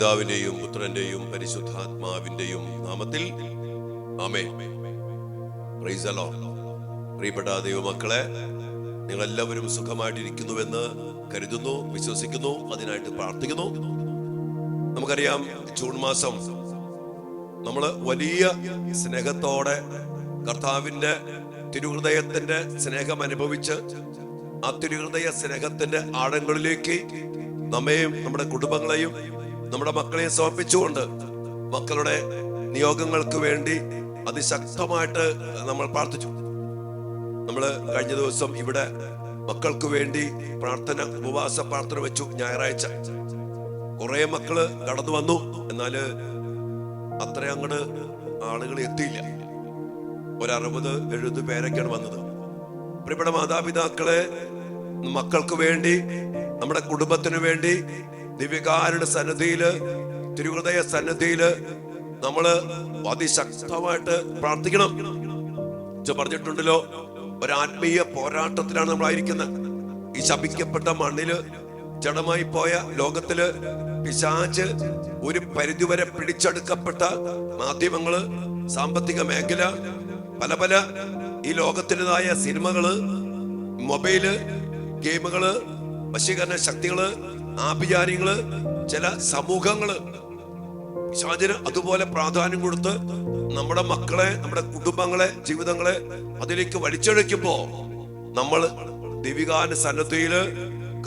പിതാവിന്റെയും പുത്രന്റെയും പരിശുദ്ധാത്മാവിന്റെയും നാമത്തിൽ. ആമേ Lord. പ്രിയപ്പെട്ട ദൈവമക്കളെ നിങ്ങൾ എല്ലാവരും സുഖമായിട്ടിരിക്കുന്നുവെന്ന് കരുതുന്നു വിശ്വസിക്കുന്നു അതിനായിട്ട് പ്രാർത്ഥിക്കുന്നു. നമുക്കറിയാം ജൂൺ മാസം നമ്മൾ വലിയ സ്നേഹത്തോടെ കർത്താവിന്റെ തിരുഹൃദയത്തിന്റെ സ്നേഹം അനുഭവിച്ച് ആ തിരുഹൃദയ സ്നേഹത്തിന്റെ ആഴങ്ങളിലേക്ക് നമ്മെയും നമ്മുടെ കുടുംബങ്ങളെയും നമ്മുടെ മക്കളെ സമർപ്പിച്ചുകൊണ്ട് മക്കളുടെ നിയോഗങ്ങൾക്ക് വേണ്ടി അതിശക്തമായിട്ട് നമ്മൾ പ്രാർത്ഥിച്ചു. നമ്മൾ കഴിഞ്ഞ ദിവസം ഇവിടെ മക്കൾക്ക് വേണ്ടി പ്രാർത്ഥന ഉപവാസ പ്രാർത്ഥന വെച്ചു ഞായറാഴ്ച. കുറെ മക്കൾ കടന്നു വന്നു. എന്നാൽ അത്ര അങ്ങോട്ട് ആളുകൾ എത്തിയില്ല. ഒരു അറുപത് എഴുപത് പേരൊക്കെയാണ് വന്നത്. പ്രിയപ്പെട്ട മാതാപിതാക്കളെ മക്കൾക്ക് വേണ്ടി നമ്മുടെ കുടുംബത്തിന് വേണ്ടി ദിവ്യകാരുടെ സന്നദ്ധിയിൽ തിരുഹൃദയ സന്നദ്ധിയിൽ നമ്മൾ അതിശക്തമായിട്ട് പ്രാർത്ഥിക്കണം. പറഞ്ഞിട്ടുണ്ടല്ലോ ഒരു ആത്മീയ പോരാട്ടത്തിലാണ് നമ്മളായിരിക്കുന്നത്. ഈ ശപിക്കപ്പെട്ട മണ്ണിൽ ജഡമായി പോയ ലോകത്തിൽ പിശാച്ച് ഒരു പരിധിവരെ പിടിച്ചെടുക്കപ്പെട്ട മാധ്യമങ്ങൾ സാമ്പത്തിക മേഖല പല പല ഈ ലോകത്തിന്റെതായ സിനിമകൾ മൊബൈൽ ഗെയിമുകൾ വശീകരണ ശക്തികൾ ആഭിചാര്യങ്ങൾ ചില സമൂഹങ്ങൾ പിശാചിന് അതുപോലെ പ്രാധാന്യം കൊടുത്ത് നമ്മുടെ മക്കളെ നമ്മുടെ കുടുംബങ്ങളെ ജീവിതങ്ങളെ അതിലേക്ക് വലിച്ചഴക്കുമ്പോ നമ്മൾ ദിവികാന സന്നദ്ധയിൽ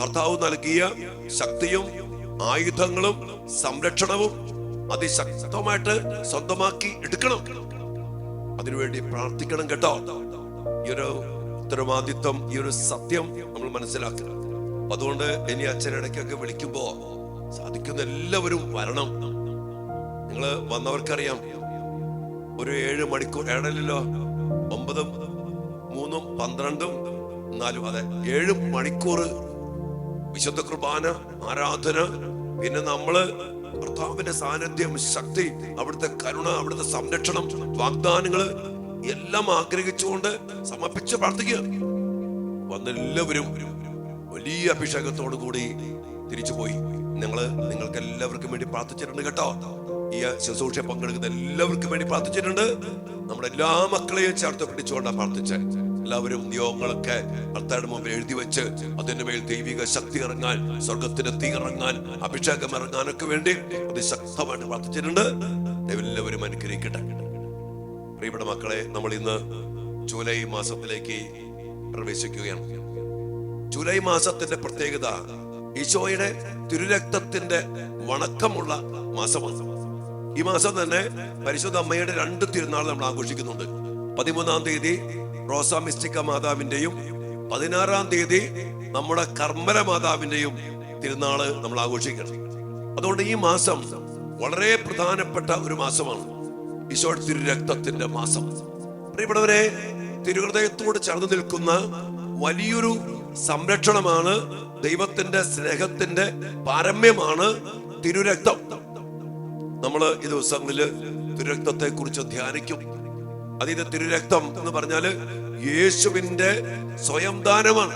കർത്താവ് നൽകിയ ശക്തിയും ആയുധങ്ങളും സംരക്ഷണവും അതിശക്തമായിട്ട് സ്വന്തമാക്കി എടുക്കണം. അതിനുവേണ്ടി പ്രാർത്ഥിക്കണം കേട്ടോ. ഈ ഒരു ഉത്തരവാദിത്വം ഈ ഒരു സത്യം നമ്മൾ മനസ്സിലാക്കണം അതുകൊണ്ട് ഇനി അച്ഛനിടയ്ക്കൊക്കെ വിളിക്കുമ്പോ സാധിക്കുന്ന എല്ലാവരും വരണം. നിങ്ങൾ വന്നവർക്കറിയാം ഒരു ഏഴ് മണിക്കൂർ ഏഴല്ലോ ഒമ്പതും മൂന്നും പന്ത്രണ്ടും നാലും അതെ ഏഴ് മണിക്കൂർ വിശുദ്ധ കുർബാന ആരാധന പിന്നെ നമ്മൾ കർത്താവിന്റെ സാന്നിധ്യം ശക്തി അവിടുത്തെ കരുണ അവിടുത്തെ സംരക്ഷണം വാഗ്ദാനങ്ങൾ എല്ലാം ആഗ്രഹിച്ചുകൊണ്ട് സമർപ്പിച്ച് പ്രാർത്ഥിക്കുക. വന്നെല്ലാവരും വലിയ അഭിഷേകത്തോടു കൂടി തിരിച്ചു പോയി നിങ്ങൾ നിങ്ങൾക്ക് എല്ലാവർക്കും വേണ്ടി പ്രാർത്ഥിച്ചിട്ടുണ്ട് കേട്ടോ. ഈ ശുശ്രൂഷ പങ്കെടുക്കുന്ന എല്ലാവർക്കും വേണ്ടി പ്രാർത്ഥിച്ചിട്ടുണ്ട്. നമ്മുടെ എല്ലാ മക്കളെയും ചേർത്ത് പിടിച്ചുകൊണ്ടാണ് പ്രാർത്ഥിച്ചത് എല്ലാവരും നിയോഗങ്ങളൊക്കെ ഭർത്തായുടെ മുമ്പിൽ എഴുതി വെച്ച് അതിന്റെ മേൽ ദൈവിക ശക്തി ഇറങ്ങാൻ സ്വർഗത്തിന് തീ ഇറങ്ങാൻ അഭിഷേകം ഇറങ്ങാനൊക്കെ വേണ്ടി അതിശക്തമായിട്ട് പ്രാർത്ഥിച്ചിട്ടുണ്ട്. എല്ലാവരും അനുഗ്രഹിക്കട്ടെ. പ്രിയപ്പെട്ട മക്കളെ നമ്മൾ ഇന്ന് ജൂലൈ മാസത്തിലേക്ക് പ്രവേശിക്കുകയാണ്. ജൂലൈ മാസത്തിന്റെ പ്രത്യേകത ഈശോയുടെ തിരുരക്തത്തിന്റെ വണക്കമുള്ള മാസമാണ്. ഈ മാസം തന്നെ പരിശുദ്ധ അമ്മയുടെ രണ്ട് തിരുനാൾ നമ്മൾ ആഘോഷിക്കുന്നുണ്ട്. പതിമൂന്നാം തീയതി റോസ മിസ്റ്റിക്ക മാതാവിന്റെയും പതിനാറാം തീയതി നമ്മുടെ കർമ്മര മാതാവിന്റെയും തിരുനാൾ നമ്മൾ ആഘോഷിക്കണം. അതുകൊണ്ട് ഈ മാസം വളരെ പ്രധാനപ്പെട്ട ഒരു മാസമാണ്. ഈശോയുടെ തിരുരക്തത്തിന്റെ മാസം. പ്രിയപ്പെട്ടവരെ തിരുഹൃദയത്തോട് ചേർന്ന് നിൽക്കുന്ന വലിയൊരു സംരക്ഷണമാണ് ദൈവത്തിന്റെ സ്നേഹത്തിന്റെ പാരമ്യമാണ് തിരുരക്തം. നമ്മൾ ഈ ദിവസങ്ങളിൽ തിരുരക്തത്തെ കുറിച്ച് ധ്യാനിക്കും. അതിന്റെ തിരുരക്തം എന്ന് പറഞ്ഞാൽ യേശുവിന്റെ സ്വയം ദാനമാണ്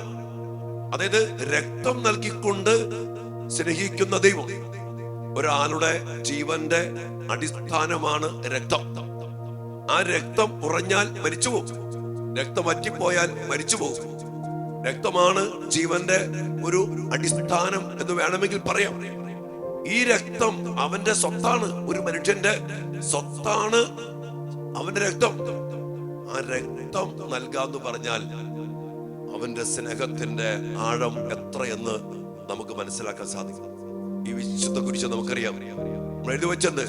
അതായത് രക്തം നൽകിക്കൊണ്ട് സ്നേഹിക്കുന്ന ദൈവം. ഒരാളുടെ ജീവന്റെ അടിസ്ഥാനമാണ് രക്തം. ആ രക്തം ഉറഞ്ഞാൽ മരിച്ചുപോകും. രക്തം വറ്റിപ്പോയാൽ മരിച്ചു പോകും രക്തമാണ് ജീവന്റെ ഒരു അടിസ്ഥാനം എന്ന് വേണമെങ്കിൽ പറയാം. ഈ രക്തം അവന്റെ സ്വത്താണ്. ഒരു മനുഷ്യന്റെ സ്വത്താണ് അവന്റെ രക്തം. ആ രക്തം നൽകാന്ന് പറഞ്ഞാൽ അവന്റെ സ്നേഹത്തിന്റെ ആഴം എത്രയെന്ന് നമുക്ക് മനസ്സിലാക്കാൻ സാധിക്കും. ഈ വിശുദ്ധ കുറിച്ച് നമുക്കറിയാം. നമ്മൾ എഴുതി വെച്ചത്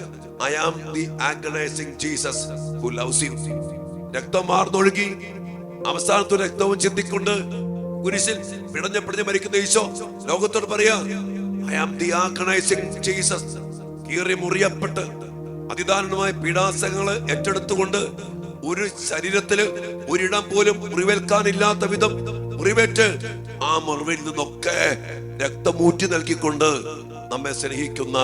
I am the agonizing Jesus who loves you രക്തം മാർന്നൊഴുകി അവസാനത്തെ രക്തവും ചിന്തിക്കൊണ്ട് കുരിശിൽ പിടഞ്ഞ പിടഞ്ഞ് മരിക്കുന്ന ഈശോ ലോകത്തോട് പറയാ ഐ കീറി മുറിയപ്പെട്ട് പീഡാസങ്ങൾ ഏറ്റെടുത്തുകൊണ്ട് ഒരു ശരീരത്തിൽ ഒരിടം പോലും മുറിവേൽക്കാനില്ലാത്ത വിധം മുറിവേറ്റ് ആ മുറിവിൽ നിന്നൊക്കെ രക്തമൂറ്റി നൽകിക്കൊണ്ട് നമ്മെ സ്നേഹിക്കുന്ന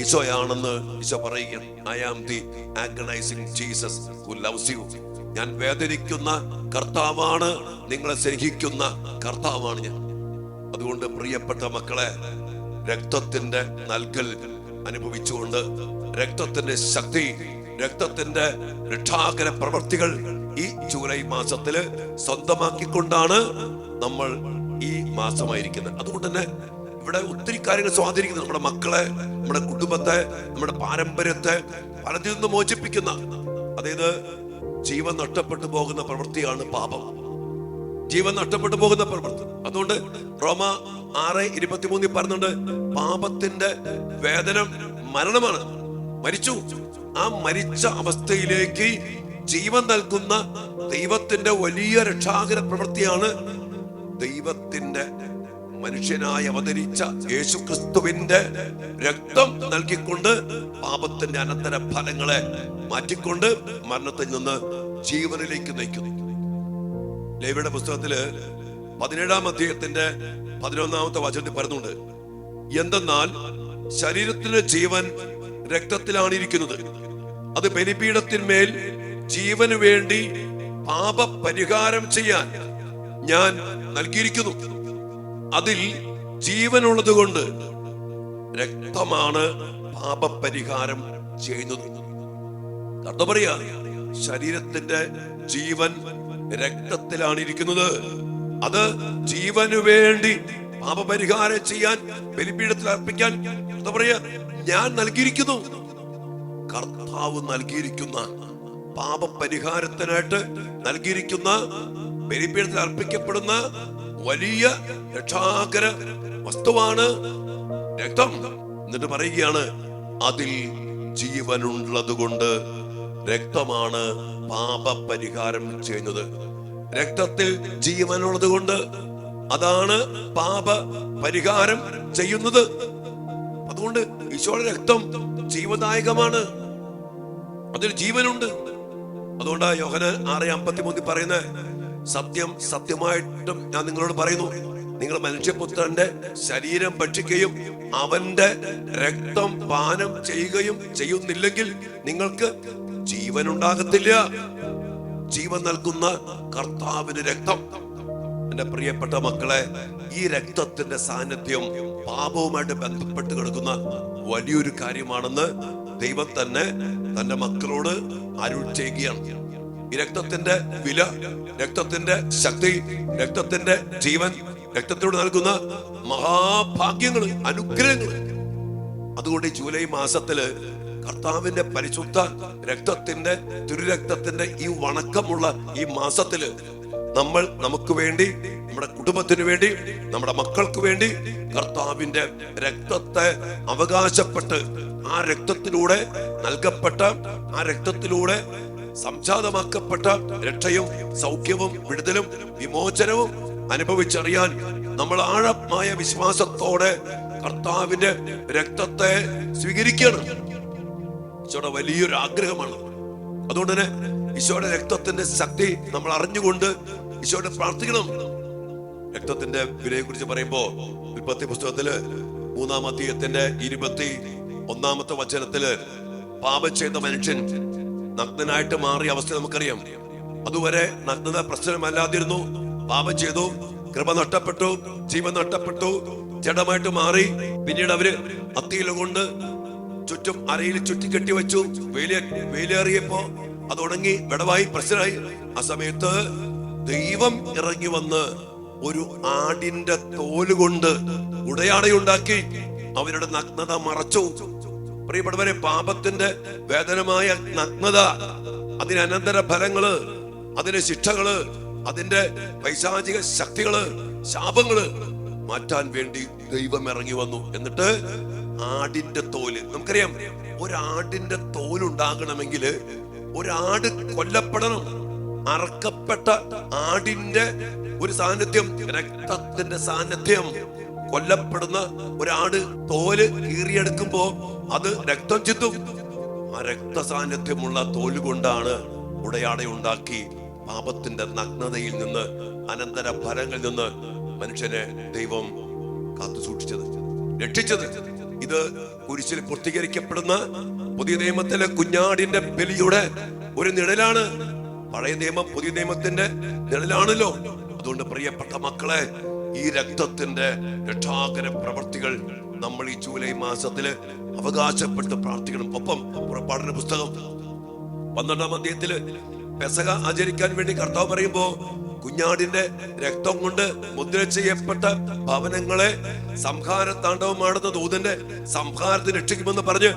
ഈശോയാണെന്ന് ഈശോ പറയുകയാണ്. I am the agonizing Jesus who loves you ഞാൻ വേദനിക്കുന്ന കർത്താവാണ് നിങ്ങളെ സ്നേഹിക്കുന്ന കർത്താവാണ് ഞാൻ. അതുകൊണ്ട് പ്രിയപ്പെട്ട മക്കളെ രക്തത്തിന്റെ നൽകൽ അനുഭവിച്ചുകൊണ്ട് രക്തത്തിന്റെ ശക്തി രക്തത്തിന്റെ രക്ഷാകര പ്രവർത്തികൾ ഈ ജൂലൈ മാസത്തിൽ സ്വന്തമാക്കിക്കൊണ്ടാണ് നമ്മൾ ഈ മാസമായിരിക്കുന്നത്. അതുകൊണ്ട് തന്നെ ഇവിടെ ഒത്തിരി കാര്യങ്ങൾ സ്വാധീനിക്കുന്നു നമ്മുടെ മക്കളെ നമ്മുടെ കുടുംബത്തെ നമ്മുടെ പാരമ്പര്യത്തെ പലതിൽ നിന്ന് മോചിപ്പിക്കുന്ന അതായത് ജീവൻ നഷ്ടപ്പെട്ടു പോകുന്ന പ്രവൃത്തിയാണ് പാപം. ജീവൻ നഷ്ടപ്പെട്ടു പോകുന്ന പ്രവൃത്തി. അതുകൊണ്ട് റോമ ആറ് ഇരുപത്തിമൂന്നിൽ പറഞ്ഞുണ്ട് പാപത്തിന്റെ വേദനം മരണമാണ്. മരിച്ചു. ആ മരിച്ച അവസ്ഥയിലേക്ക് ജീവൻ നൽകുന്ന ദൈവത്തിന്റെ വലിയ രക്ഷാകര പ്രവൃത്തിയാണ് ദൈവത്തിന്റെ മനുഷ്യനായി അവതരിച്ച യേശുക്രിസ്തുവിന്റെ രക്തം നൽകിക്കൊണ്ട് പാപത്തിന്റെ അനന്തര ഫലങ്ങളെ മാറ്റിക്കൊണ്ട് മരണത്തിൽ നിന്ന് ജീവനിലേക്ക് നയിക്കുന്നു. ലേവിയുടെ പുസ്തകത്തിൽ പതിനേഴാം അധ്യായത്തിന്റെ പതിനൊന്നാമത്തെ വചനത്തിൽ പറയുന്നുണ്ട് എന്തെന്നാൽ ശരീരത്തിന്റെ ജീവൻ രക്തത്തിലാണ് ഇരിക്കുന്നത് അത് ബലിപീഠത്തിന്മേൽ ജീവന് വേണ്ടി പാപ പരിഹാരം ചെയ്യാൻ ഞാൻ നൽകിയിരിക്കുന്നു. അതിൽ ജീവനുള്ളത് കൊണ്ട് രക്തമാണ് പാപപരിഹാരം ചെയ്യുന്നത്. കണ്ടു പറയാ ശരീരത്തിന്റെ ജീവൻ രക്തത്തിലാണ് ഇരിക്കുന്നത് അത് ജീവനു വേണ്ടി പാപപരിഹാരം ചെയ്യാൻ ബലിപീഠത്തിൽ അർപ്പിക്കാൻ എന്താ പറയാ ഞാൻ നൽകിയിരിക്കുന്നു. കർത്താവ് നൽകിയിരിക്കുന്ന പാപപരിഹാരത്തിനായിട്ട് നൽകിയിരിക്കുന്ന ബലിപീഠത്തിൽ അർപ്പിക്കപ്പെടുന്ന വലിയ രക്ഷാകര വസ്തുവാണ്. രക്തം എന്നിട്ട് പറയുകയാണ് അതിൽ ജീവനുള്ളത് കൊണ്ട് രക്തമാണ് പാപപരിഹാരം ചെയ്യുന്നത്. രക്തത്തിൽ ജീവനുള്ളത് കൊണ്ട് അതാണ് പാപ പരിഹാരം ചെയ്യുന്നത്. അതുകൊണ്ട് ഈശോയുടെ രക്തം ജീവദായകമാണ്. അതിൽ ജീവനുണ്ട്. അതുകൊണ്ടാണ് യോഹന ആറ് അമ്പത്തി മൂന്നിൽ പറയുന്ന സത്യം സത്യമായിട്ടും ഞാൻ നിങ്ങളോട് പറയുന്നു. നിങ്ങൾ മനുഷ്യപുത്രന്റെ ശരീരം ഭക്ഷിക്കുകയും അവന്റെ രക്തം പാനം ചെയ്യുകയും ചെയ്യുന്നില്ലെങ്കിൽ നിങ്ങൾക്ക് ജീവൻ ഉണ്ടാകത്തില്ല ജീവൻ നൽകുന്ന കർത്താവിന് രക്തം. എന്റെ പ്രിയപ്പെട്ട മക്കളെ ഈ രക്തത്തിന്റെ സാന്നിധ്യം പാപവുമായിട്ട് ബന്ധപ്പെട്ട് കിടക്കുന്ന വലിയൊരു കാര്യമാണെന്ന് ദൈവം തന്നെ തന്റെ മക്കളോട് അരുൾ ചെയ്യുകയാണ്. ഈ രക്തത്തിന്റെ വില രക്തത്തിന്റെ ശക്തി രക്തത്തിന്റെ ജീവൻ രക്തത്തിലൂടെ നൽകുന്ന മഹാഭാഗ്യങ്ങൾ അനുഗ്രഹങ്ങൾ അതുകൊണ്ട് ജൂലൈ മാസത്തിൽ കർത്താവിന്റെ പരിശുദ്ധ രക്തത്തിന്റെ തിരുരക്തത്തിന്റെ ഈ വണക്കമുള്ള ഈ മാസത്തിൽ നമ്മൾ നമുക്ക് വേണ്ടി നമ്മുടെ കുടുംബത്തിന് വേണ്ടി നമ്മുടെ മക്കൾക്ക് വേണ്ടി കർത്താവിന്റെ രക്തത്തെ അവകാശപ്പെട്ട് ആ രക്തത്തിലൂടെ നൽകപ്പെട്ട ആ രക്തത്തിലൂടെ സംജാതമാക്കപ്പെട്ട രക്ഷയും സൗഖ്യവും വിടുതലും വിമോചനവും അനുഭവിച്ചറിയാൻ നമ്മൾ ആഴമായ വിശ്വാസത്തോടെ കർത്താവിന്റെ രക്തത്തെ സ്വീകരിക്കണം. ഈശോയുടെ വലിയൊരു ആഗ്രഹമാണ്. അതുകൊണ്ട് തന്നെ ഈശോയുടെ രക്തത്തിന്റെ ശക്തി നമ്മൾ അറിഞ്ഞുകൊണ്ട് ഈശോയുടെ പ്രാർത്ഥിക്കണം. രക്തത്തിന്റെ വിലയെ കുറിച്ച് പറയുമ്പോ ഉൽപ്പത്തി പുസ്തകത്തിൽ മൂന്നാം അധ്യയത്തിന്റെ ഇരുപത്തി ഒന്നാമത്തെ വചനത്തിൽ പാപം ചെയ്ത മനുഷ്യൻ നഗ്നനായിട്ട് മാറിയ അവസ്ഥ നമുക്കറിയാം. അതുവരെ നഗ്നത പ്രശ്നമല്ലാതിരുന്നു. പാപം ചെയ്തു. കൃപ നഷ്ടപ്പെട്ടു. ജീവൻ നഷ്ടപ്പെട്ടു. ജഡമായിട്ട് മാറി. പിന്നീട് അവർ അത്തിയില കൊണ്ട് ചുറ്റും അരയിൽ ചുറ്റിക്കെട്ടി വെച്ചു. വേലി വേലേറിയപ്പോ അത് ഉണങ്ങി വിടവായി പ്രശ്നമായി. ആ സമയത്ത് ദൈവം ഇറങ്ങി വന്ന് ഒരു ആടിന്റെ തോൽ കൊണ്ട് ഉടയാടയുണ്ടാക്കി. അവരുടെ നഗ്നത മറച്ചു. പ്രിയപ്പെട്ടവരെ പാപത്തിന്റെ വേദനമായ നഗ്നത അതിന് അനന്തര ഫലങ്ങൾ അതിന് ശിക്ഷകൾ അതിന്റെ പൈശാചിക ശക്തികൾ ശാപങ്ങൾ മാറ്റാൻ വേണ്ടി ദൈവം ഇറങ്ങി വന്നു. എന്നിട്ട് ആടിന്റെ തോൽ നമുക്കറിയാം ഒരാടിന്റെ തോലുണ്ടാകണമെങ്കിൽ ഒരാട് കൊല്ലപ്പെടണം. അറക്കപ്പെട്ട ആടിന്റെ ഒരു സാന്നിധ്യം രക്തത്തിന്റെ സാന്നിധ്യം. കൊല്ലപ്പെടുന്ന ഒരാട് തോൽ കീറിയെടുക്കുമ്പോ അത് രക്തം ചിന്തും ആ രക്തസാന്നിധ്യമുള്ള തോൽ കൊണ്ടാണ് ഉടയാട ഉണ്ടാക്കി പാപത്തിന്റെ നഗ്നതയിൽ നിന്ന് അനന്തര ഫലങ്ങളിൽ നിന്ന് മനുഷ്യനെ ദൈവം കാത്തു സൂക്ഷിച്ചത് രക്ഷിച്ചത്. ഇത് കുരിശിൽ പൂർത്തീകരിക്കപ്പെടുന്ന പുതിയ നിയമത്തിലെ കുഞ്ഞാടിന്റെ ബലിയുടെ ഒരു നിഴലാണ്. പഴയ നിയമം പുതിയ നിയമത്തിന്റെ നിഴലാണല്ലോ. അതുകൊണ്ട് പ്രിയപ്പെട്ട മക്കളെ ഈ രക്തത്തിന്റെ രക്ഷാകര പ്രവർത്തികൾ നമ്മൾ ഈ ജൂലൈ മാസത്തിൽ അവകാശപ്പെട്ട് പ്രാർത്ഥിക്കണം. ഒപ്പം പുറപ്പാടിന്റെ പുസ്തകം പന്ത്രണ്ടാം അധ്യയത്തിൽ പെസക ആചരിക്കാൻ വേണ്ടി കർത്താവ് പറയുമ്പോ കുഞ്ഞാടിന്റെ രക്തം കൊണ്ട് മുദ്ര ചെയ്യപ്പെട്ട ഭവനങ്ങളെ സംഹാര താണ്ഡവമാടുന്ന ദൂതന്റെ സംഹാരത്തിന് രക്ഷിക്കുമെന്ന് പറഞ്ഞ്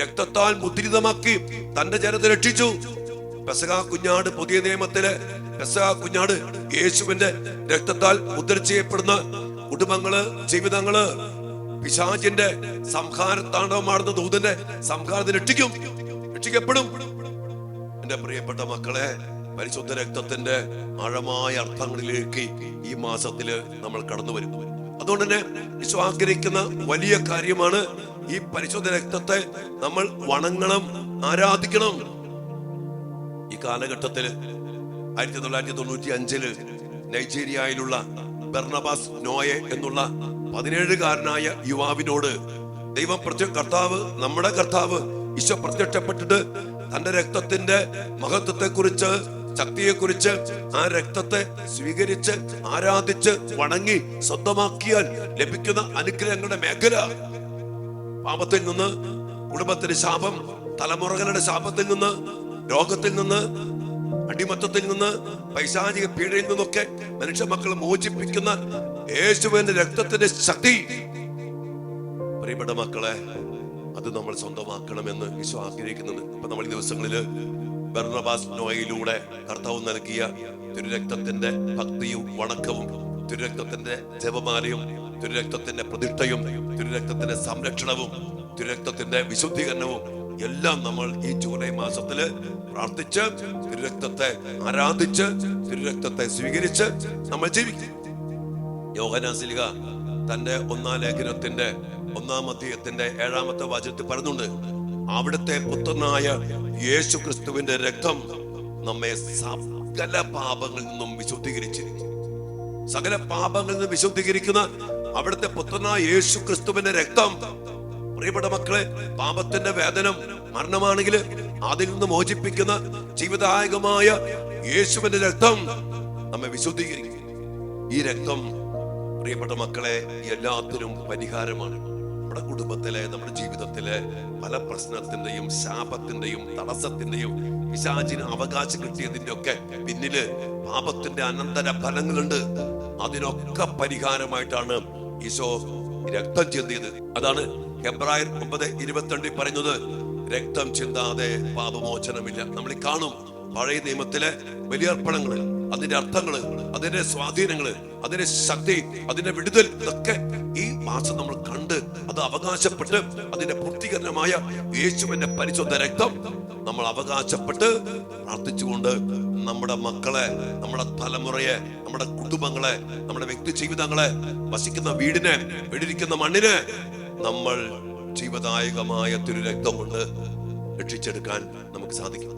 രക്തത്താൽ മുദ്രിതമാക്കി തന്റെ ജനത്തെ രക്ഷിച്ചു. പെസക കുഞ്ഞാട് പുതിയ നിയമത്തിലെ പെസക കുഞ്ഞാട് യേശുവിന്റെ രക്തത്താൽ മുദ്ര ചെയ്യപ്പെടുന്ന കുടുംബങ്ങൾ ജീവിതങ്ങൾ പിശാചിന്റെ സംഹാര മാറുന്ന ദൂതന്റെ സംഹാരത്തിന് രക്ഷിക്കും. രക്ഷിക്കപ്പെടും. എന്റെ പ്രിയപ്പെട്ട മക്കളെ പരിശുദ്ധ രക്തത്തിന്റെ ആഴമായ അർത്ഥങ്ങളിലേക്ക് ഈ മാസത്തിൽ നമ്മൾ കടന്നു വരുന്നു. അതുകൊണ്ട് തന്നെ വിശ്വാഗ്രഹിക്കുന്ന വലിയ കാര്യമാണ് ഈ പരിശുദ്ധ രക്തത്തെ നമ്മൾ വണങ്ങണം ആരാധിക്കണം. ഈ കാലഘട്ടത്തിൽ ആയിരത്തി തൊള്ളായിരത്തി തൊണ്ണൂറ്റി അഞ്ചിൽ നൈജീരിയയിലുള്ള ബെർണബാസ് നോയെ എന്നുള്ള പതിനേഴുകാരനായ യുവാവിനോട് ദൈവം പ്രത്യ കർത്താവ് നമ്മുടെ കർത്താവ് ഈശോ പ്രത്യക്ഷപ്പെട്ടിട്ട് തന്റെ രക്തത്തിന്റെ മഹത്വത്തെ കുറിച്ച് ശക്തിയെ കുറിച്ച് ആ രക്തത്തെ സ്വീകരിച്ച് ആരാധിച്ച് വണങ്ങി സ്വന്തമാക്കിയാൽ ലഭിക്കുന്ന അനുഗ്രഹങ്ങളുടെ മേഖല. പാപത്തിൽ നിന്ന് കുടുംബത്തിന്റെ ശാപം തലമുറകളുടെ ശാപത്തിൽ നിന്ന് രോഗത്തിൽ നിന്ന് അടിമത്തത്തിൽ നിന്ന് പൈശാചിക പീഡയിൽ നിന്നൊക്കെ മനുഷ്യ മക്കളെ മോചിപ്പിക്കുന്ന യേശുവിന്റെ രക്തത്തിന്റെ ശക്തി. പ്രിയപ്പെട്ട മക്കളെ അത് നമ്മൾ സ്വന്തമാക്കണമെന്ന് ഈശോ ആഗ്രഹിക്കുന്നുണ്ട്. ഇപ്പൊ നമ്മൾ ഈ ദിവസങ്ങളിൽ ബർണബാസ് നോയിലൂടെ കർത്താവ് നൽകിയ തിരുരക്തത്തിന്റെ ഭക്തിയും വണക്കവും തിരുരക്തത്തിന്റെ ജപമാലയും തിരുരക്തത്തിന്റെ പ്രതിഷ്ഠയും തിരുരക്തത്തിന്റെ സംരക്ഷണവും തിരുരക്തത്തിന്റെ വിശുദ്ധീകരണവും എല്ലാം നമ്മൾ ഈ ജൂലൈ മാസത്തിൽ പ്രാർത്ഥിച്ച് തിരുരക്തത്തെ ആരാധിച്ച് തിരുരക്തത്തെ സ്വീകരിച്ച് നമ്മൾ ജീവിക്കും. യോഹനാസിലിക തന്റെ ഒന്നാം ലേഖനത്തിന്റെ ഒന്നാം അധ്യയത്തിന്റെ ഏഴാമത്തെ വാചകത്തിൽ പറഞ്ഞുണ്ട് അവിടുത്തെ പുത്രനായ യേശു ക്രിസ്തുവിന്റെ രക്തം നമ്മെ സകല പാപങ്ങളിൽ നിന്നും വിശുദ്ധീകരിച്ചിരിക്കും സകല പാപങ്ങളിൽ നിന്നും വിശുദ്ധീകരിക്കുന്ന അവിടുത്തെ പുത്രനായ യേശു ക്രിസ്തുവിന്റെ രക്തം. പ്രിയപ്പെട്ട മക്കളെ പാപത്തിന്റെ വേദനം മരണമാണെങ്കിൽ അതിൽ നിന്ന് മോചിപ്പിക്കുന്ന ജീവിതായകമായ യേശുവിന്റെ രക്തം നമ്മെ വിശുദ്ധീകരിക്കും ഈ രക്തം പ്രിയപ്പെട്ട മക്കളെ എല്ലാത്തിനും പരിഹാരമാണ്. നമ്മുടെ കുടുംബത്തിലെ നമ്മുടെ ജീവിതത്തിലെ പല പ്രശ്നത്തിന്റെയും ശാപത്തിന്റെയും തടസ്സത്തിന്റെയും പിശാചിന് അവകാശം കിട്ടിയതിന്റെ ഒക്കെ പിന്നിൽ പാപത്തിന്റെ അനന്തര ഫലങ്ങളുണ്ട്. അതിനൊക്കെ പരിഹാരമായിട്ടാണ് ഈശോ രക്തം ചിന്തിയത്. അതാണ് ഹെബ്രായർ ഒമ്പത് ഇരുപത്തിരണ്ടിൽ പറയുന്നത് രക്തം ചിന്താതെ പാപമോചനമില്ല. നമ്മൾ കാണും പഴയ നിയമത്തിലെ ബലിയർപ്പണങ്ങൾ അതിന്റെ അർത്ഥങ്ങൾ അതിന്റെ സ്വാധീനങ്ങൾ അതിന്റെ ശക്തി അതിന്റെ വിടുതൽ ഇതൊക്കെ ഈ മാസം നമ്മൾ കണ്ട് അത് അവകാശപ്പെട്ട് അതിന്റെ പൂർത്തീകരണമായ യേശുവിന്റെ പരിശുദ്ധ രക്തം നമ്മൾ അവകാശപ്പെട്ട് പ്രാർത്ഥിച്ചുകൊണ്ട് നമ്മുടെ മക്കളെ നമ്മുടെ തലമുറയെ നമ്മുടെ കുടുംബങ്ങളെ നമ്മുടെ വ്യക്തി ജീവിതങ്ങളെ വസിക്കുന്ന വീടിനെ വീടിരിക്കുന്ന മണ്ണിനെ നമ്മൾ ജീവദായകമായ തിരു രക്തം കൊണ്ട് രക്ഷിച്ചെടുക്കാൻ നമുക്ക് സാധിക്കും.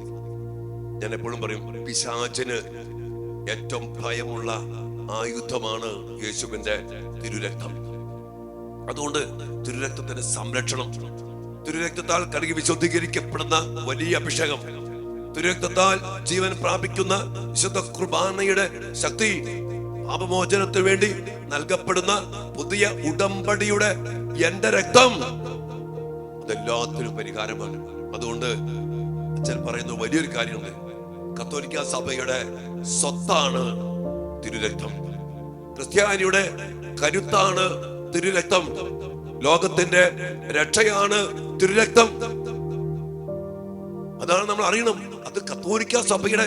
ഞാൻ എപ്പോഴും പറയും പിശാചിന് ഏറ്റവും ഭയമുള്ള ആയുധമാണ് യേശുവിന്റെ തിരുരക്തം. അതുകൊണ്ട് തിരുരക്തത്തിന്റെ സംരക്ഷണം തിരുരക്തത്താൽ കഴുകി വിശുദ്ധീകരിക്കപ്പെടുന്ന വലിയ അഭിഷേകം തിരുരക്തത്താൽ ജീവൻ പ്രാപിക്കുന്ന വിശുദ്ധ കുർബാനയുടെ ശക്തി പാപമോചനത്തിന് വേണ്ടി നൽകപ്പെടുന്ന പുതിയ ഉടമ്പടിയുടെ എന്റെ രക്തം അതെല്ലാത്തിനും പരിഹാരമാണ്. അതുകൊണ്ട് അച്ഛൻ പറയുന്ന വലിയൊരു കാര്യമുണ്ട്. കത്തോലിക്ക സഭയുടെ സ്വത്താണ് തിരുരക്തം. ക്രിസ്ത്യാനിയുടെ കരുത്താണ് തിരുരക്തം. ലോകത്തിന്റെ രക്ഷയാണ് തിരുരക്തം. അതാണ് നമ്മൾ അറിയണം. അത് കത്തോലിക്ക സഭയുടെ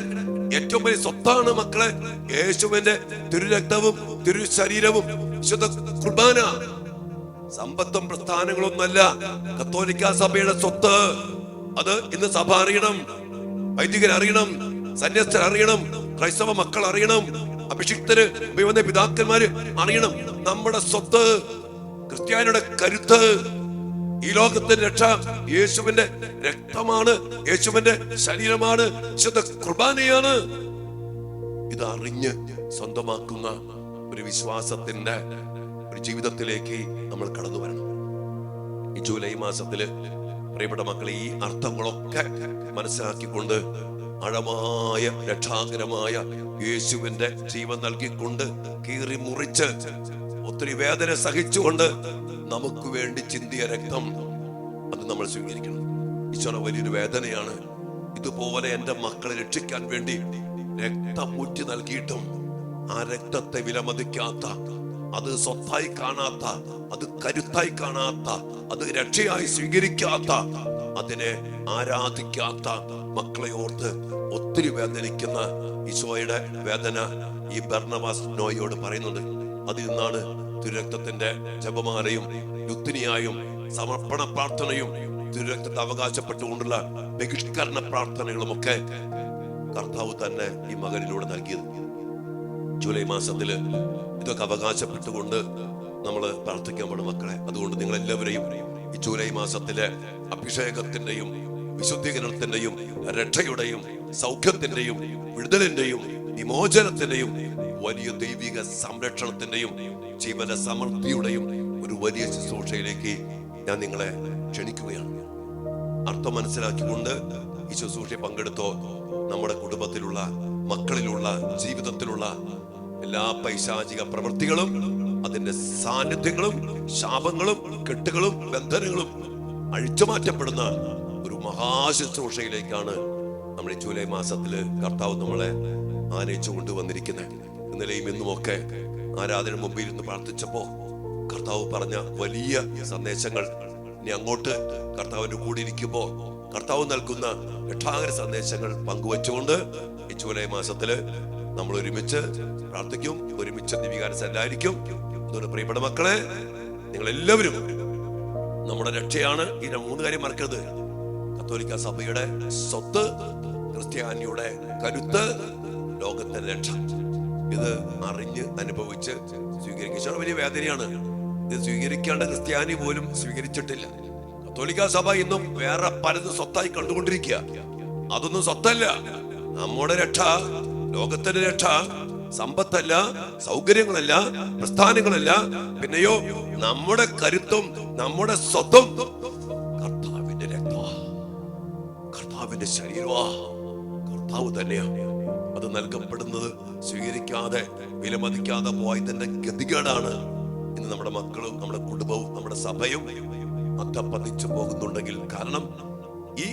ഏറ്റവും വലിയ സ്വത്താണ് മക്കളെ. യേശുവിന്റെ തിരുരക്തവും തിരു ശരീരവും വിശുദ്ധ കുർബാന. സമ്പത്തും പ്രസ്ഥാനങ്ങളൊന്നല്ല കത്തോലിക്ക സഭയുടെ സ്വത്ത്. അത് ഇന്ന് സഭ അറിയണം. വൈദികർ അറിയണം സന്യസ്തർ അറിയണം. ക്രൈസ്തവ മക്കൾ അറിയണം. അഭിഷിക്തര് അഭിവന്യ പിതാക്കന്മാര് അറിയണം. നമ്മുടെ സ്വത്ത് ക്രിസ്ത്യാനിയുടെ കരുത്ത്. ഈ ലോകത്തിന്റെ രക്ഷ യേശുവിന്റെ രക്തമാണ് യേശുവിന്റെ ശരീരമാണ് വിശുദ്ധ കുർബാനയാണ്. ഇത് അറിഞ്ഞ് സ്വന്തമാക്കുന്ന ഒരു വിശ്വാസത്തിന്റെ ഒരു ജീവിതത്തിലേക്ക് നമ്മൾ കടന്നു വരണം. ഈ ജൂലൈ മാസത്തിൽ പ്രിയപ്പെട്ട മക്കളെ ഈ അർത്ഥങ്ങളൊക്കെ മനസ്സിലാക്കിക്കൊണ്ട് ആഴമായ രക്ഷാകരമായ യേശുവിന്റെ ജീവൻ നൽകിക്കൊണ്ട് കീറി മുറിച്ച് ഒത്തിരി വേദന സഹിച്ചുകൊണ്ട് നമുക്ക് വേണ്ടി ചിന്തിയ രക്തം അത് നമ്മൾ സ്വീകരിക്കണം. ഈശ്വര വലിയൊരു വേദനയാണ് ഇതുപോലെ എന്റെ മക്കളെ രക്ഷിക്കാൻ വേണ്ടി രക്തം ഊറ്റി നൽകിയിട്ടും ആ രക്തത്തെ വിലമതിക്കാത്ത അത് സ്വത്തായി കാണാത്ത അത് കരുത്തായി കാണാത്ത അത് രക്ഷയായി സ്വീകരിക്കാത്ത അതിനെ ആരാധിക്കാത്ത മക്കളെ ഓർത്ത് ഒത്തിരി വേദനിക്കുന്ന ഈശോയുടെ വേദന ഈ ബർണവാസ് നോയോട് പറയുന്നുണ്ട്. അതിൽ നിന്നാണ് തിരുരക്തത്തിന്റെ ജപമാലയും യുക്തിനിയായും സമർപ്പണ പ്രാർത്ഥനയും തിരുരക്തത്തെ അവകാശപ്പെട്ടുകൊണ്ടുള്ള ബഹിഷ്കരണ പ്രാർത്ഥനകളും ഒക്കെ കർത്താവ് തന്നെ ഈ മകനിലൂടെ നൽകിയത്. ജൂലൈ മാസത്തിൽ ഇതൊക്കെ അവകാശപ്പെട്ടുകൊണ്ട് നമ്മൾ പ്രാർത്ഥിക്കാൻ പാടും മക്കളെ. അതുകൊണ്ട് നിങ്ങൾ എല്ലാവരെയും ഈ ജൂലൈ മാസത്തിലെ അഭിഷേകത്തിന്റെയും വിശുദ്ധീകരണത്തിന്റെയും രക്ഷയുടെയും സൗഖ്യത്തിന്റെയും വിടുതലിന്റെയും വിമോചനത്തിന്റെയും വലിയ ദൈവിക സംരക്ഷണത്തിന്റെയും ജീവന സമൃദ്ധിയുടെയും ഒരു വലിയ ശുശ്രൂഷയിലേക്ക് ഞാൻ നിങ്ങളെ ക്ഷണിക്കുകയാണ്. അർത്ഥം മനസ്സിലാക്കിക്കൊണ്ട് ഈ ശുശ്രൂഷ പങ്കെടുത്തോ നമ്മുടെ കുടുംബത്തിലുള്ള മക്കളിലുള്ള ജീവിതത്തിലുള്ള എല്ലാ പൈശാചിക പ്രവൃത്തികളും അതിന്റെ സാന്നിധ്യങ്ങളും ശാപങ്ങളും കെട്ടുകളും ബന്ധനങ്ങളും അഴിച്ചുമാറ്റപ്പെടുന്ന ഒരു മഹാശുശ്രൂഷയിലേക്കാണ് നമ്മൾ ഈ ജൂലൈ മാസത്തിൽ കർത്താവ് നമ്മളെ ആനയിച്ചു കൊണ്ടുവന്നിരിക്കുന്നത്. ഇന്നലെയും ഇന്നുമൊക്കെ ആരാധന മുമ്പിൽ ഇരുന്ന് പ്രാർത്ഥിച്ചപ്പോ കർത്താവ് പറഞ്ഞ വലിയ സന്ദേശങ്ങൾ ഇനി അങ്ങോട്ട് കർത്താവിന്റെ കൂടെ ഇരിക്കുമ്പോ കർത്താവ് നൽകുന്ന രക്ഷാകര സന്ദേശങ്ങൾ പങ്കുവച്ചുകൊണ്ട് ഈ ജൂലൈ മാസത്തിൽ നമ്മൾ ഒരുമിച്ച് പ്രാർത്ഥിക്കും ഒരുമിച്ച് ദിവികാര സല്ലായിരിക്കും അതുകൊണ്ട് പ്രിയപ്പെട്ട മക്കളെ നിങ്ങൾ എല്ലാവരും നമ്മുടെ രക്ഷയാണ്. ഈ മൂന്ന് കാര്യം മറക്കരുത്. കത്തോലിക്ക സഭയുടെ സ്വത്ത് ക്രിസ്ത്യാനിയുടെ കരുത്ത് ലോകത്തെ രക്ഷ. ഇത് അറിഞ്ഞ് അനുഭവിച്ച് സ്വീകരിക്കുക. വലിയ വേദനയാണ്. ഇത് സ്വീകരിക്കേണ്ട ക്രിസ്ത്യാനി പോലും സ്വീകരിച്ചിട്ടില്ല. കത്തോലിക്ക സഭ ഇന്നും വേറെ പലതും സ്വത്തായി കണ്ടുകൊണ്ടിരിക്കുക. അതൊന്നും സ്വത്തല്ല. നമ്മുടെ രക്ഷ ലോകത്തിന്റെ രക്ഷ. സമ്പത്തല്ല സൗകര്യങ്ങളല്ല പ്രസ്ഥാനങ്ങളല്ല. പിന്നെയോ നമ്മുടെ കരുത്തും നമ്മുടെ സ്വത്തും കർത്താവിന്റെ രക്തമാ. കർത്താവിന്റെ ശരീരമാ. കർത്താവ് തന്നെയാ. അത് നൽകപ്പെടുന്നത് സ്വീകരിക്കാതെ വിലമതിക്കാതെ പോയി പോയതിന്റെ ഗതികേടാണ്. ഇന്ന് നമ്മുടെ മക്കളും നമ്മുടെ കുടുംബവും നമ്മുടെ സഭയും അധപ്പതിച്ചു പോകുന്നുണ്ടെങ്കിൽ കാരണം ഈ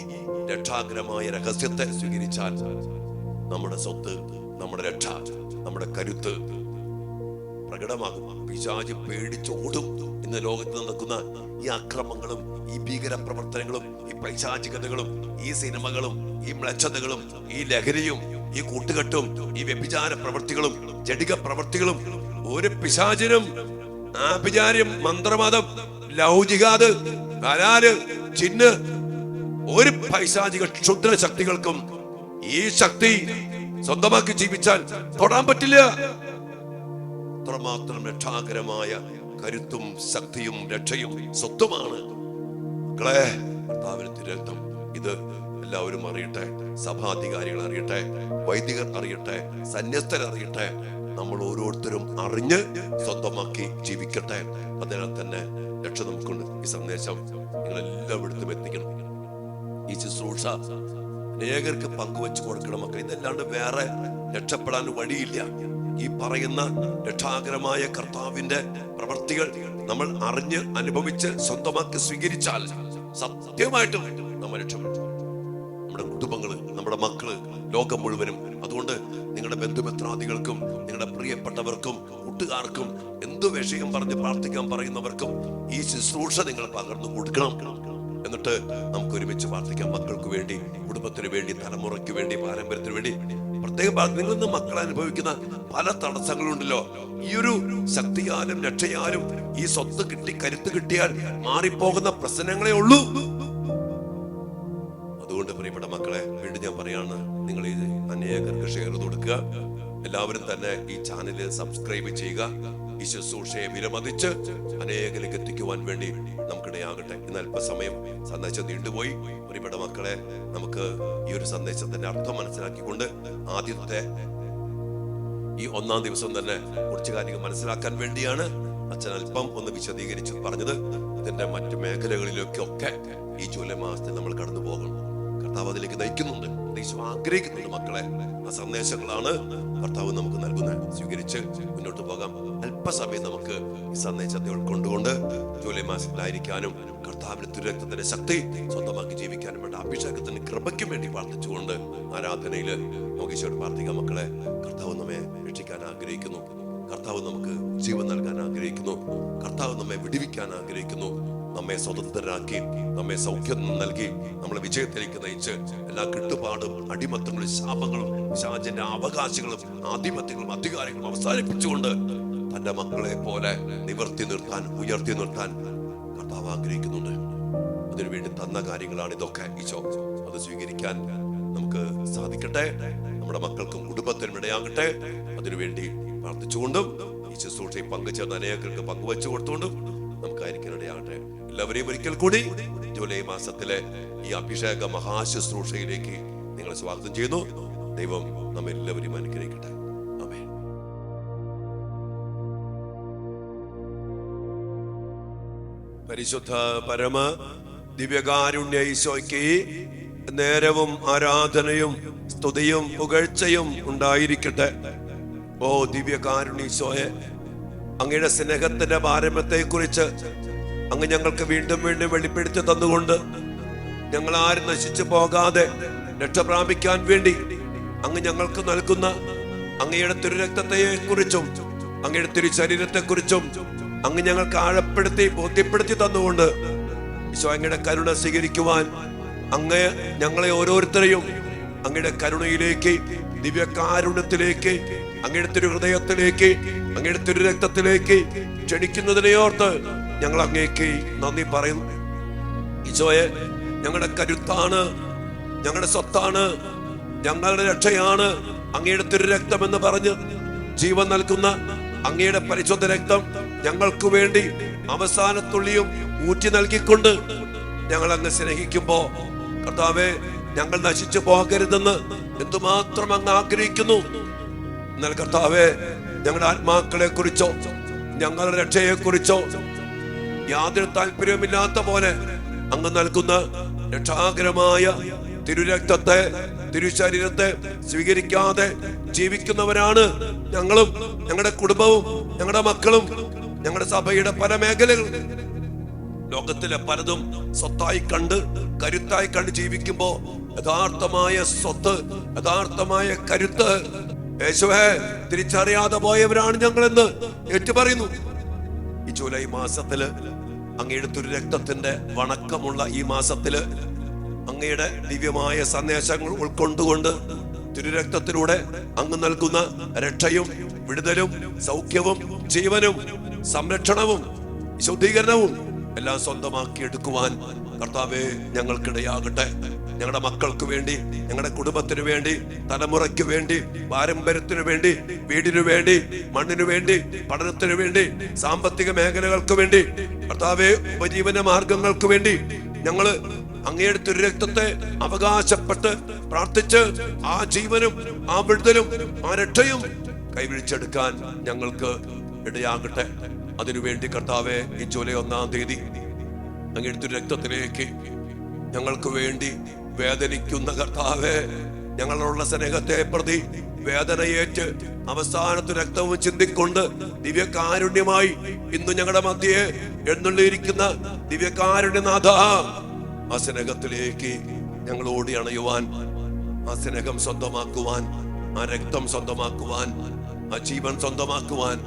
രക്ഷാകരമായ രഹസ്യത്തെ സ്വീകരിച്ചാൽ നമ്മുടെ സ്വത്ത് നമ്മുടെ രക്ഷ നമ്മുടെ കരുത്ത് പ്രകടമാകും. പിശാജ് പേടിച്ചോടും ഇന്ന് ലോകത്ത് നടക്കുന്ന ഈ അക്രമങ്ങളും ഈ ഭീകര പ്രവർത്തനങ്ങളും ഈ പൈശാചികതകളും ഈ സിനിമകളും ഈ മ്ലച്ഛതകളും ഈ ലഹരിയും ഈ കൂട്ടുകെട്ടും ഈ വ്യഭിചാര പ്രവൃത്തികളും ജടിക പ്രവൃത്തികളും ഒരു പിശാചിനും ആഭിചാര്യം മന്ത്രവാദം ലൗചികാത് കരാര് ചിന്ന് ഒരു പൈശാചിക ക്ഷുദ്ര ശക്തികൾക്കും ഈ ശക്തി സ്വന്തമാക്കി ജീവിച്ചാൽ തൊടാൻ പറ്റില്ല. അത്രമാത്രം രക്ഷാകരമായ കരുത്തും ശക്തിയും രക്ഷയും സ്വത്തുമാണ്. തിരക്തം ഇത് എല്ലാവരും അറിയട്ടെ സഭാധികാരികൾ അറിയട്ടെ വൈദികർ അറിയട്ടെ സന്യസ്തർ അറിയട്ടെ. നമ്മൾ ഓരോരുത്തരും അറിഞ്ഞ് സ്വന്തമാക്കി ജീവിക്കട്ടെ. അതിനാൽ തന്നെ രക്ഷ നമുക്കുണ്ട്. ഈ സന്ദേശം നിങ്ങൾ എല്ലായിടത്തും എത്തിക്കണം. ഈ ശുശ്രൂഷ അനേകർക്ക് പങ്കുവെച്ചു കൊടുക്കണം മക്കൾ ഇതല്ലാണ്ട് വേറെ രക്ഷപ്പെടാൻ വഴിയില്ല. ഈ പറയുന്ന രക്ഷാകരമായ കർത്താവിന്റെ പ്രവർത്തികൾ നമ്മൾ അറിഞ്ഞ് അനുഭവിച്ച് സ്വന്തമാക്കി സ്വീകരിച്ചാൽ സത്യമായിട്ടും നമ്മൾ രക്ഷപ്പെട്ടു നമ്മുടെ കുടുംബങ്ങൾ നമ്മുടെ മക്കൾ ലോകം മുഴുവനും. അതുകൊണ്ട് നിങ്ങളുടെ ബന്ധുമിത്രാദികൾക്കും നിങ്ങളുടെ പ്രിയപ്പെട്ടവർക്കും കൂട്ടുകാർക്കും എന്തു വിഷയം പറഞ്ഞ് പ്രാർത്ഥിക്കാൻ പറയുന്നവർക്കും ഈ ശുശ്രൂഷ നിങ്ങൾ പകർന്നു കൊടുക്കണം. എന്നിട്ട് നമുക്ക് ഒരുമിച്ച് പ്രാർത്ഥിക്കാം. മക്കൾക്ക് വേണ്ടി കുടുംബത്തിന് വേണ്ടി തലമുറയ്ക്ക് വേണ്ടി പാരമ്പര്യത്തിന് വേണ്ടി പ്രത്യേകം നിങ്ങളിൽ ഇന്ന് മക്കൾ അനുഭവിക്കുന്ന പല തടസ്സങ്ങളുണ്ടല്ലോ. ഈ ഒരു ശക്തിയാലും രക്ഷയാലും ഈ സ്വത്ത് കിട്ടി കരുത്ത് കിട്ടിയാൽ മാറിപ്പോകുന്ന പ്രശ്നങ്ങളെ ഉള്ളൂ. അതുകൊണ്ട് പ്രിയപ്പെട്ട മക്കളെ വീണ്ടും ഞാൻ പറയാണ് നിങ്ങൾ ഇത് അനേകർക്ക് ഷെയർ കൊടുക്കുക. എല്ലാവരും തന്നെ ഈ ചാനൽ സബ്സ്ക്രൈബ് ചെയ്യുക. ഈ ശുശ്രൂഷയെ വിലമതിച്ച് അനേകരിലേക്ക് എത്തിക്കുവാൻ വേണ്ടി നമുക്കിടയാകട്ടെ. ഇന്ന് അല്പസമയം സന്ദേശം നീണ്ടുപോയി. ഒരുപാട് മക്കളെ നമുക്ക് ഈ ഒരു സന്ദേശത്തിന്റെ അർത്ഥം മനസ്സിലാക്കിക്കൊണ്ട് ആദ്യത്തെ ഈ ഒന്നാം ദിവസം തന്നെ കുറച്ച് കാര്യങ്ങൾ മനസ്സിലാക്കാൻ വേണ്ടിയാണ് അച്ഛൻ അല്പം ഒന്ന് വിശദീകരിച്ച് പറഞ്ഞത്. ഇതിന്റെ മറ്റു മേഖലകളിലൊക്കെ ഒക്കെ ഈ ജൂലൈ മാസത്തിൽ നമ്മൾ കടന്നു പോകണം കർത്താവ് അതിലേക്ക് നയിക്കുന്നുണ്ട്. യേശു ആഗ്രഹിക്കുന്നുണ്ട് മക്കളെ. ആ സന്ദേശങ്ങളാണ് ഭർത്താവ് നമുക്ക് നൽകുന്നത്. സ്വീകരിച്ച് മുന്നോട്ട് പോകാം. അല്പസമയം നമുക്ക് ഈ സന്ദേശത്തെ ഉൾക്കൊണ്ടുകൊണ്ട് ജൂലൈ മാസത്തിലായിരിക്കാനും കർത്താവിന്റെ തിരുരക്തത്തിന്റെ ശക്തി സ്വന്തമാക്കി ജീവിക്കാനും വേണ്ട അഭിഷേകത്തിന് കൃപയ്ക്കും വേണ്ടി പ്രാർത്ഥിച്ചുകൊണ്ട് ആരാധനയിൽ നമുക്ക് ഈശോയോട് പ്രാർത്ഥിക്കാം മക്കളെ. കർത്താവ് നമ്മെ രക്ഷിക്കാൻ ആഗ്രഹിക്കുന്നു. കർത്താവ് നമുക്ക് ജീവൻ നൽകാൻ ആഗ്രഹിക്കുന്നു. കർത്താവ് നമ്മെ വിടിവിക്കാൻ ആഗ്രഹിക്കുന്നു. നമ്മെ സ്വതന്ത്രരാക്കി നമ്മെ സൗഖ്യം നൽകി നമ്മളെ വിജയത്തിലേക്ക് നയിച്ച് എല്ലാ കെട്ടുപാടും അടിമത്തങ്ങളും ശാപങ്ങളും ഷാജന്റെ അവകാശങ്ങളും ആധിപത്യങ്ങളും അധികാരങ്ങളും അവസാനിപ്പിച്ചുകൊണ്ട് തന്റെ മക്കളെ പോലെ നിവർത്തി നിർത്താൻ ഉയർത്തി നിർത്താൻ കർത്താവ് ആഗ്രഹിക്കുന്നുണ്ട്. അതിനുവേണ്ടി തന്ന കാര്യങ്ങളാണ് ഇതൊക്കെ ഈശോ. അത് സ്വീകരിക്കാൻ നമുക്ക് സാധിക്കട്ടെ. നമ്മുടെ മക്കൾക്കും കുടുംബത്തിനും ഇടയാകട്ടെ. അതിനുവേണ്ടി പ്രാർത്ഥിച്ചുകൊണ്ടും ഈ ശുശ്രൂഷയിൽ പങ്കുചേർന്ന അനേകർക്ക് പങ്കുവച്ചു കൊടുത്തുകൊണ്ടും നമുക്കായിരിക്കും ഇടയാകട്ടെ. എല്ലാവരെയും ഒരിക്കൽ കൂടി ജൂലൈ മാസത്തിലെ ഈ അഭിഷേക മഹാശുശ്രൂഷയിലേക്ക് നിങ്ങളെ സ്വാഗതം ചെയ്യുന്നു. ദൈവം നമ്മ എല്ലാവരെയും അനുഗ്രഹിക്കട്ടെ. പരിശുദ്ധ പരമ ദിവ്യകാരുണ്യ ഈശോയ്ക്ക് നേരവും ആരാധനയും സ്തുതിയും പുകഴ്ചയും ഉണ്ടായിരിക്കട്ടെ. ഓ ദിവ്യകാരുണ്യ ഈശോയെ അങ്ങയുടെ സ്നേഹത്തിന്റെ പാരമ്യത്തെ കുറിച്ച് അങ്ങ് ഞങ്ങൾക്ക് വീണ്ടും വീണ്ടും വെളിപ്പെടുത്തി തന്നുകൊണ്ട് ഞങ്ങൾ ആരും നശിച്ചു പോകാതെ രക്ഷ പ്രാപിക്കാൻ വേണ്ടി അങ്ങ് ഞങ്ങൾക്ക് നൽകുന്ന അങ്ങയുടെ തിരുരക്തത്തെ കുറിച്ചും അങ്ങയുടെ തിരു ശരീരത്തെ കുറിച്ചും അങ്ങ് ഞങ്ങൾക്ക് ആഴപ്പെടുത്തി ബോധ്യപ്പെടുത്തി തന്നുകൊണ്ട് ഈശോ അങ്ങയുടെ കരുണ സ്വീകരിക്കുവാൻ അങ്ങ് ഞങ്ങളെ ഓരോരുത്തരെയും അങ്ങയുടെ കരുണയിലേക്ക് ദിവ്യകാരുണ്യത്തിലേക്ക് അങ്ങയുടെ തിരു ഹൃദയത്തിലേക്ക് അങ്ങയുടെ തിരുരക്തത്തിലേക്ക് ക്ഷണിക്കുന്നതിനെ ഓർത്ത് ഞങ്ങൾ അങ്ങേക്ക് നന്ദി പറയുന്നു. ഈശോയെ ഞങ്ങളുടെ കരുത്താണ് ഞങ്ങളുടെ സ്വത്താണ് ഞങ്ങളുടെ രക്ഷയാണ് അങ്ങയുടെ തിരുരക്തം എന്ന് പറഞ്ഞ് ജീവൻ നൽകുന്ന അങ്ങയുടെ പരിശുദ്ധ രക്തം ഞങ്ങൾക്ക് വേണ്ടി അവസാനത്തുള്ളിയും ഊറ്റി നൽകിക്കൊണ്ട് ഞങ്ങൾ അങ്ങ് സ്നേഹിക്കുമ്പോ കർത്താവെ ഞങ്ങൾ നശിച്ചു പോകരുതെന്ന് എന്തുമാത്രം അങ്ങ് ആഗ്രഹിക്കുന്നു. എന്നാൽ കർത്താവെ ഞങ്ങളുടെ ആത്മാക്കളെ കുറിച്ചോ ഞങ്ങളുടെ രക്ഷയെ കുറിച്ചോ യാതൊരു താല്പര്യവുമില്ലാത്ത പോലെ അങ്ങ് നൽകുന്ന രക്ഷാകരമായ തിരുരക്തത്തെ തിരുശരീരത്തെ സ്വീകരിക്കാതെ ജീവിക്കുന്നവരാണ് ഞങ്ങളും ഞങ്ങളുടെ കുടുംബവും ഞങ്ങളുടെ മക്കളും ഞങ്ങളുടെ സഭയുടെ പല മേഖലകളും ലോകത്തിലെ പലതും സ്വത്തായി കണ്ട് കരുത്തായി കണ്ട് ജീവിക്കുമ്പോ യഥാർത്ഥമായ സ്വത്ത് യഥാർത്ഥമായ കരുത്ത്. യേശുവേ തിരിച്ചറിയാതെ പോയവരാണ് ഞങ്ങളെന്ന് ഏറ്റുപറയുന്നു. ഈ ജൂലൈ മാസത്തിൽ അങ്ങയുടെ തിരുരക്തത്തിന്റെ വണക്കമുള്ള ഈ മാസത്തിൽ അങ്ങയുടെ ദിവ്യമായ സന്ദേശങ്ങൾ ഉൾക്കൊണ്ടുകൊണ്ട് തിരുരക്തത്തിലൂടെ അങ്ങ് നൽകുന്ന രക്ഷയും വിടുതലും സൗഖ്യവും ജീവനും സംരക്ഷണവും ശുദ്ധീകരണവും എല്ലാം സ്വന്തമാക്കി എടുക്കുവാൻ കർത്താവെ ഞങ്ങൾക്കിടയാകട്ടെ. ഞങ്ങളുടെ മക്കൾക്ക് വേണ്ടി ഞങ്ങളുടെ കുടുംബത്തിന് വേണ്ടി തലമുറയ്ക്ക് വേണ്ടി പാരമ്പര്യത്തിനു വേണ്ടി വീടിനു വേണ്ടി മണ്ണിനു വേണ്ടി പഠനത്തിനു വേണ്ടി സാമ്പത്തിക മേഖലകൾക്ക് വേണ്ടി കർത്താവെ ഉപജീവന മാർഗങ്ങൾക്ക് വേണ്ടി ഞങ്ങൾ അങ്ങയുടെ തിരുരക്തത്തെ അവകാശപ്പെട്ട് പ്രാർത്ഥിച്ച് ആ ജീവനും ആ വിടുതലും ആ രക്ഷയും കൈവിഴിച്ചെടുക്കാൻ ഞങ്ങൾക്ക് ഇടയാകട്ടെ. അതിനുവേണ്ടി കർത്താവെ ഈ ജൂലൈ ഒന്നാം തീയതി അങ്ങയുടെ തിരുരക്തത്തിലേക്ക് ഞങ്ങൾക്ക് വേണ്ടി വേദനിക്കുന്ന കർത്താവെ ഞങ്ങളുള്ള സ്നേഹത്തെ പ്രതി വേദനയേറ്റ് അവസാനത്ത് രക്തവും ചിന്തിക്കൊണ്ട് ദിവ്യകാരുണ്യമായി ഇന്ന് ഞങ്ങളുടെ മധ്യയെ എഴുന്നള്ളിയിരിക്കുന്ന ദിവ്യകാരുണ്യനാഥ ആ സ്നേഹത്തിലേക്ക് ഞങ്ങൾ ഓടി അണയുവാൻ ആ സ്നേഹം സ്വന്തമാക്കുവാൻ ആ രക്തം സ്വന്തമാക്കുവാൻ ആ ജീവൻ സ്വന്തമാക്കുവാൻ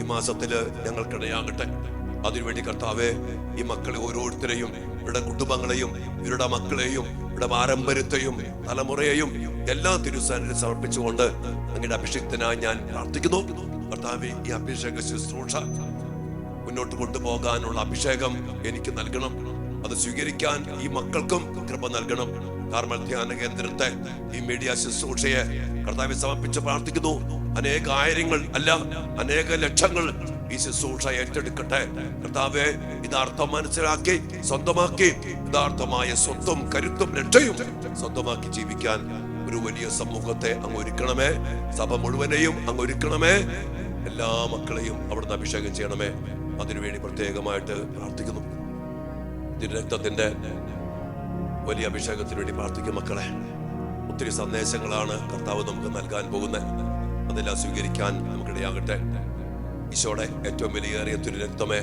ഈ മാസത്തിൽ ഞങ്ങൾക്കിടയാകട്ടെ. അതിനുവേണ്ടി കർത്താവെ ഈ മക്കളെ ഓരോരുത്തരെയും ഇവരുടെ കുടുംബങ്ങളെയും ഇവരുടെ മക്കളെയും ഇവരുടെ പാരമ്പര്യത്തെയും തലമുറയെയും എല്ലാ തിരുസാനിൽ സമർപ്പിച്ചുകൊണ്ട് അങ്ങയുടെ അഭിഷേകത്തിനായി ഞാൻ പ്രാർത്ഥിക്കുന്നു. കർത്താവ് ഈ അഭിഷേക ശുശ്രൂഷ മുന്നോട്ട് കൊണ്ടുപോകാനുള്ള അഭിഷേകം എനിക്ക് നൽകണം. അത് സ്വീകരിക്കാൻ ഈ മക്കൾക്കും കൃപ നൽകണം. കാർമൽ ധ്യാന കേന്ദ്രത്തെ ഈ മീഡിയ ശുശ്രൂഷയെ കർത്താവെ സമർപ്പിച്ച് പ്രാർത്ഥിക്കുന്നു. അനേക ആയിരങ്ങൾ അല്ല അനേക ലക്ഷങ്ങൾ ഈ ശുശ്രൂഷ ഏറ്റെടുക്കട്ടെ. കർത്താവെ ഇതാർത്ഥം മനസ്സിലാക്കി സ്വന്തമാക്കി യഥാർത്ഥമായ സ്വത്തും കരുത്തും രക്ഷയും സ്വന്തമാക്കി ജീവിക്കാൻ ഒരു വലിയ സമൂഹത്തെ അങ്ങ് ഒരുക്കണമേ സഭ മുഴുവനെയും അങ്ങ് ഒരുക്കണമേ എല്ലാ മക്കളെയും അവിടുന്ന് അഭിഷേകം ചെയ്യണമേ. അതിനുവേണ്ടി പ്രത്യേകമായിട്ട് പ്രാർത്ഥിക്കുന്നു. തിരുരക്തത്തിന്റെ വലിയ അഭിഷേകത്തിന് വേണ്ടി പ്രാർത്ഥിക്കും മക്കളെ. ഒത്തിരി സന്ദേശങ്ങളാണ് കർത്താവ് നമുക്ക് നൽകാൻ പോകുന്നത്. അതെല്ലാം സ്വീകരിക്കാൻ നമുക്കിടയാകട്ടെ. ഈശോടെ ഏറ്റവും വിലയേറിയ തിരുരക്തമേ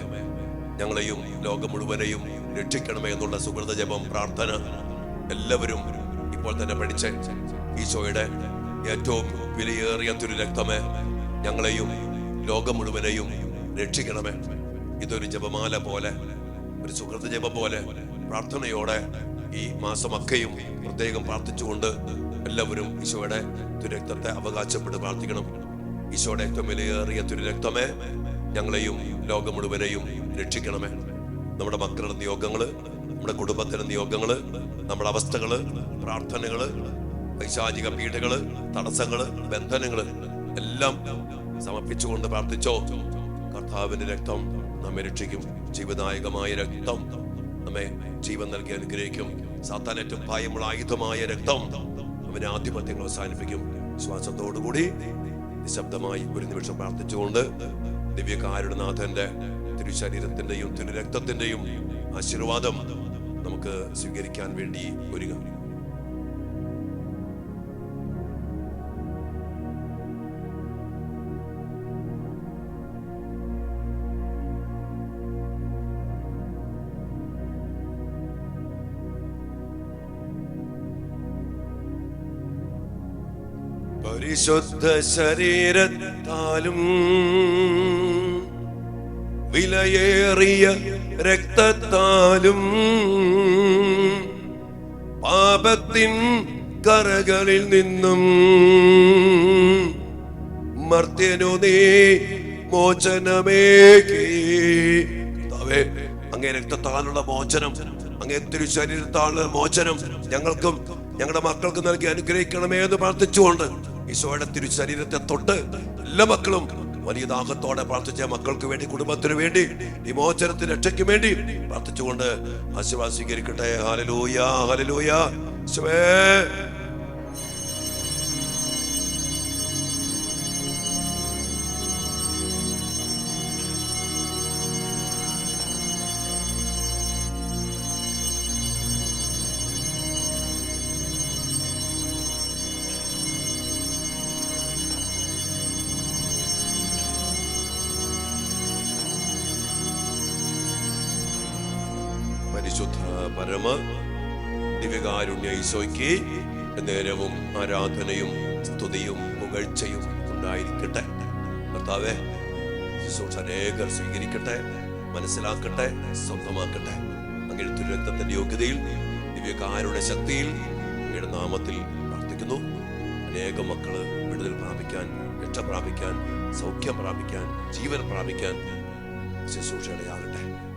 ഞങ്ങളെയും ലോകം മുഴുവനെയും രക്ഷിക്കണമേ എന്നുള്ള സുഹൃത ജപം പ്രാർത്ഥന എല്ലാവരും ഇപ്പോൾ തന്നെ പഠിച്ച് ഈശോയുടെ ഏറ്റവും വിലയേറിയ തിരുരക്തമേ ഞങ്ങളെയും ലോകം മുഴുവനെയും രക്ഷിക്കണമേ. ഇതൊരു ജപമാല പോലെ ഒരു സുഹൃത ജപം പോലെ പ്രാർത്ഥനയോടെ ഈ മാസമൊക്കെയും പ്രത്യേകം പ്രാർത്ഥിച്ചുകൊണ്ട് എല്ലാവരും ഈശോയുടെ തിരുരക്തത്തെ അവകാശപ്പെട്ട് പ്രാർത്ഥിക്കണം. ഈശോയുടെ ഏറ്റവും വിലയേറിയ തിരുരക്തമേ ഞങ്ങളെയും ലോകം മുഴുവനെയും രക്ഷിക്കണമേ. നമ്മുടെ മക്കളുടെ നിയോഗങ്ങൾ നമ്മുടെ കുടുംബത്തിന്റെ നിയോഗങ്ങൾ നമ്മുടെ അവസ്ഥകൾ പ്രാർത്ഥനകൾ പൈശാചിക പീഡകൾ തടസ്സങ്ങൾ ബന്ധനങ്ങൾ എല്ലാം സമർപ്പിച്ചുകൊണ്ട് പ്രാർത്ഥിച്ചോ. കർത്താവിന്റെ രക്തം നമ്മെ രക്ഷിക്കും. ജീവദായകമായ രക്തം നമ്മെ ജീവൻ നൽകി അനുഗ്രഹിക്കും. സാത്താനേറ്റവും ഭയമുള്ള ആയുധമായ രക്തം അവനെ ആധിപത്യങ്ങൾ അവസാനിപ്പിക്കും. ശ്വാസത്തോടുകൂടി നിശബ്ദമായി ഒരു നിമിഷം പ്രാർത്ഥിച്ചുകൊണ്ട് ദിവ്യകാരുണനാഥന്റെ തിരുശരീരത്തിന്റെയും തിരുരക്തത്തിന്റെയും ആശീർവാദം നമുക്ക് സ്വീകരിക്കാൻ വേണ്ടി ഒരുങ്ങാം. പരിശുദ്ധ ശരീരത്താലും വിലയേറിയ രക്തത്താലും പാപത്തിൻ കറകളിൽ നിന്നും മർത്യനു നീ മോചനമേകി തവേ അങ്ങേ രക്തത്താലുള്ള മോചനം അങ്ങേ തിരു ശരീരത്താലുള്ള മോചനം ഞങ്ങൾക്കും ഞങ്ങളുടെ മക്കൾക്കും നൽകി അനുഗ്രഹിക്കണമേ എന്ന് പ്രാർത്ഥിച്ചുകൊണ്ട് ഈശോയുടെ തിരുശരീരത്തെ തൊട്ട് എല്ലാ മക്കളും വലിയ ദാഹത്തോടെ പ്രാർത്ഥിച്ച മക്കൾക്ക് വേണ്ടി കുടുംബത്തിന് വേണ്ടി വിമോചനത്തിന് രക്ഷയ്ക്ക് വേണ്ടി പ്രാർത്ഥിച്ചുകൊണ്ട് ആശീർവാദം സ്വീകരിക്കട്ടെ ഹലലൂയ ഹലലൂയ യേശുവേ പരമ ദിവ്യകാരുണ്യ ഈശോയ്ക്ക് നേരവും ആരാധനയും സ്തുതിയും പുകഴ്ചയും ഉണ്ടായിരിക്കട്ടെ. കർത്താവെ ശുശ്രൂഷ അനേകർ സ്വീകരിക്കട്ടെ മനസ്സിലാക്കട്ടെ സ്വന്തമാക്കട്ടെ. അങ്ങനെ തിരുരക്തത്തിന്റെ യോഗ്യതയിൽ ദിവ്യകാരുടെ ശക്തിയിൽ അങ്ങയുടെ നാമത്തിൽ പ്രാർത്ഥിക്കുന്നു. അനേകം മക്കൾ വിടുതൽ പ്രാപിക്കാൻ രക്ഷ പ്രാപിക്കാൻ സൗഖ്യം പ്രാപിക്കാൻ ജീവൻ പ്രാപിക്കാൻ ശുശ്രൂഷയുടെ ഇടയാകട്ടെ